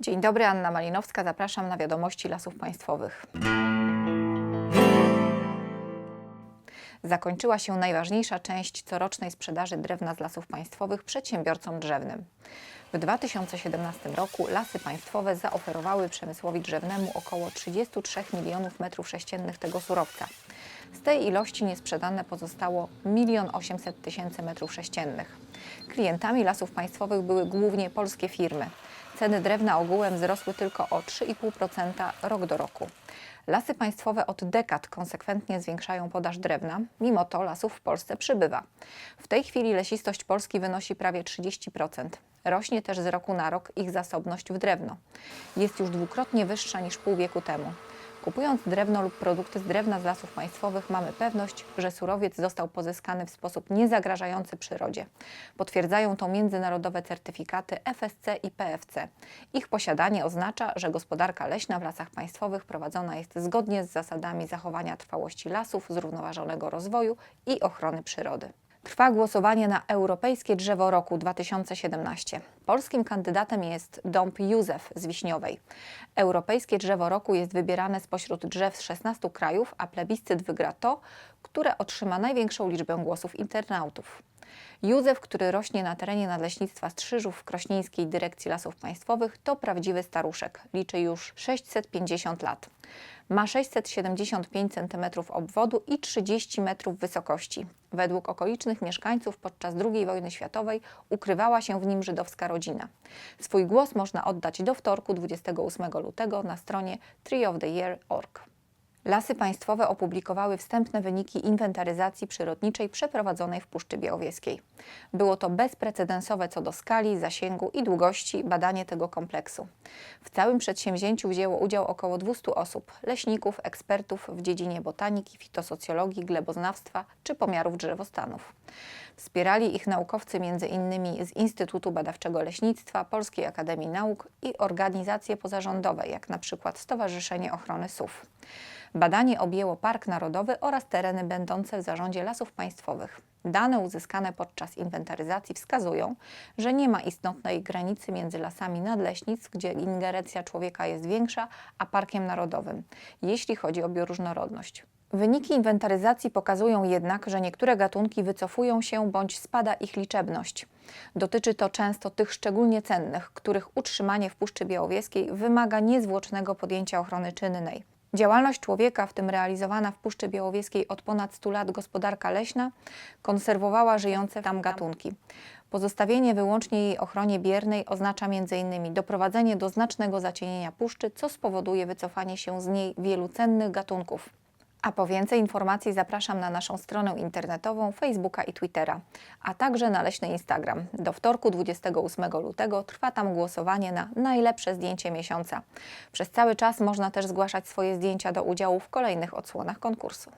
Dzień dobry, Anna Malinowska. Zapraszam na wiadomości Lasów Państwowych. Zakończyła się najważniejsza część corocznej sprzedaży drewna z lasów państwowych przedsiębiorcom drzewnym. W 2017 roku lasy państwowe zaoferowały przemysłowi drzewnemu około 33 milionów metrów sześciennych tego surowca. Z tej ilości niesprzedane pozostało 1 800 tysięcy metrów sześciennych. Klientami lasów państwowych były głównie polskie firmy. Ceny drewna ogółem wzrosły tylko o 3,5% rok do roku. Lasy państwowe od dekad konsekwentnie zwiększają podaż drewna, mimo to lasów w Polsce przybywa. W tej chwili lesistość Polski wynosi prawie 30%. Rośnie też z roku na rok ich zasobność w drewno. Jest już dwukrotnie wyższa niż pół wieku temu. Kupując drewno lub produkty z drewna z lasów państwowych, mamy pewność, że surowiec został pozyskany w sposób niezagrażający przyrodzie. Potwierdzają to międzynarodowe certyfikaty FSC i PFC. Ich posiadanie oznacza, że gospodarka leśna w lasach państwowych prowadzona jest zgodnie z zasadami zachowania trwałości lasów, zrównoważonego rozwoju i ochrony przyrody. Trwa głosowanie na Europejskie Drzewo Roku 2017. Polskim kandydatem jest dąb Józef z Wiśniowej. Europejskie Drzewo Roku jest wybierane spośród drzew z 16 krajów, a plebiscyt wygra to, które otrzyma największą liczbę głosów internautów. Józef, który rośnie na terenie Nadleśnictwa Strzyżów w Krośnieńskiej Dyrekcji Lasów Państwowych, to prawdziwy staruszek. Liczy już 650 lat. Ma 675 cm obwodu i 30 metrów wysokości. Według okolicznych mieszkańców podczas II wojny światowej ukrywała się w nim żydowska rodzina. Swój głos można oddać do wtorku 28 lutego na stronie treeoftheyear.org. Lasy Państwowe opublikowały wstępne wyniki inwentaryzacji przyrodniczej przeprowadzonej w Puszczy Białowieskiej. Było to bezprecedensowe co do skali, zasięgu i długości badanie tego kompleksu. W całym przedsięwzięciu wzięło udział około 200 osób, leśników, ekspertów w dziedzinie botaniki, fitosocjologii, gleboznawstwa czy pomiarów drzewostanów. Wspierali ich naukowcy m.in. z Instytutu Badawczego Leśnictwa, Polskiej Akademii Nauk i organizacje pozarządowe, jak na przykład Stowarzyszenie Ochrony SUF. Badanie objęło Park Narodowy oraz tereny będące w zarządzie lasów państwowych. Dane uzyskane podczas inwentaryzacji wskazują, że nie ma istotnej granicy między lasami nadleśnic, gdzie ingerencja człowieka jest większa, a Parkiem Narodowym, jeśli chodzi o bioróżnorodność. Wyniki inwentaryzacji pokazują jednak, że niektóre gatunki wycofują się bądź spada ich liczebność. Dotyczy to często tych szczególnie cennych, których utrzymanie w Puszczy Białowieskiej wymaga niezwłocznego podjęcia ochrony czynnej. Działalność człowieka, w tym realizowana w Puszczy Białowieskiej od ponad 100 lat gospodarka leśna, konserwowała żyjące tam gatunki. Pozostawienie wyłącznie jej ochronie biernej oznacza m.in. doprowadzenie do znacznego zacienienia puszczy, co spowoduje wycofanie się z niej wielu cennych gatunków. A po więcej informacji zapraszam na naszą stronę internetową, Facebooka i Twittera, a także na Leśny Instagram. Do wtorku 28 lutego trwa tam głosowanie na najlepsze zdjęcie miesiąca. Przez cały czas można też zgłaszać swoje zdjęcia do udziału w kolejnych odsłonach konkursu.